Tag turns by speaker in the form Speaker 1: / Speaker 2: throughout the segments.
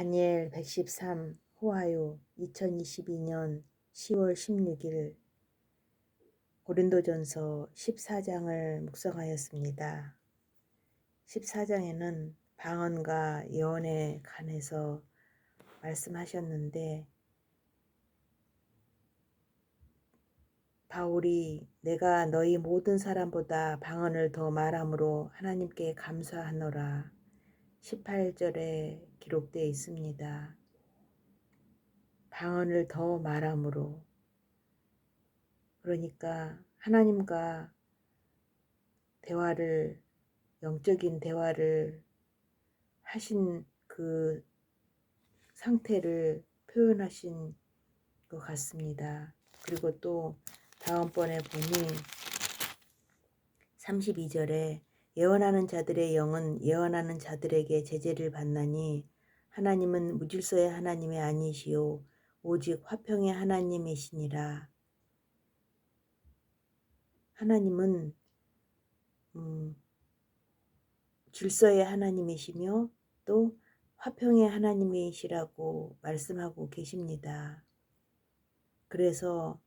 Speaker 1: 다니엘 113 호하요 2022년 10월 16일 고린도전서 14장을 묵상하였습니다. 14장에는 방언과 예언에 관해서 말씀하셨는데 바울이 내가 너희 모든 사람보다 방언을 더 말함으로 하나님께 감사하노라 18절에 기록되어 있습니다. 방언을 더 말함으로 그러니까 하나님과 대화를 영적인 대화를 하신 그 상태를 표현하신 것 같습니다. 그리고 또 다음번에 보니 32절에 예언하는 자들의 영은 예언하는 자들에게 제재를 받나니 하나님은 무질서의 하나님이 아니시오 오직 화평의 하나님이시니라. 하나님은 음, 질서의 하나님이시며 또 화평의 하나님이시라고 말씀하고 계십니다. 그래서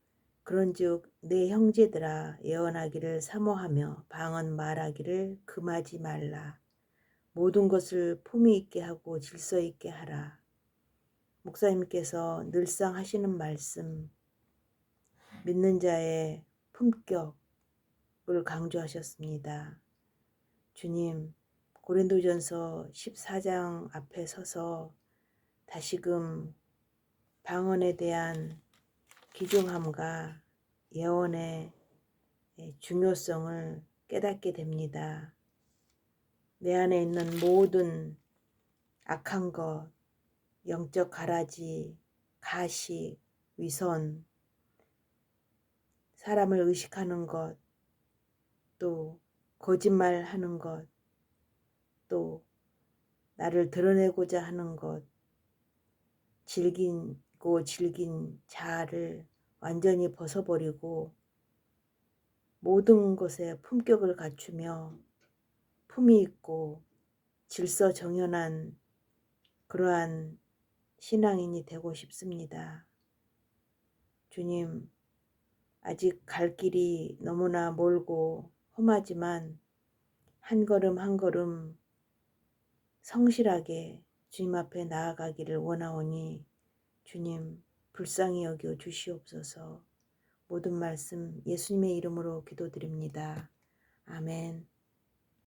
Speaker 1: 그런즉 내 형제들아 예언하기를 사모하며 방언 말하기를 금하지 말라. 모든 것을 품위 있게 하고 질서 있게 하라. 목사님께서 늘상 하시는 말씀 믿는 자의 품격을 강조하셨습니다. 주님 고린도전서 14장 앞에 서서 다시금 방언에 대한 귀중함과 예언의 중요성을 깨닫게 됩니다. 내 안에 있는 모든 악한 것, 영적 가라지, 가식, 위선, 사람을 의식하는 것, 또 거짓말 하는 것, 또 나를 드러내고자 하는 것, 즐기고 즐긴 자아를 완전히 벗어버리고 모든 것에 품격을 갖추며 품이 있고 질서 정연한 그러한 신앙인이 되고 싶습니다. 주님, 아직 갈 길이 너무나 멀고 험하지만 한 걸음 한 걸음 성실하게 주님 앞에 나아가기를 원하오니 주님 불쌍히 여겨 주시옵소서 모든 말씀 예수님의 이름으로 기도드립니다. 아멘.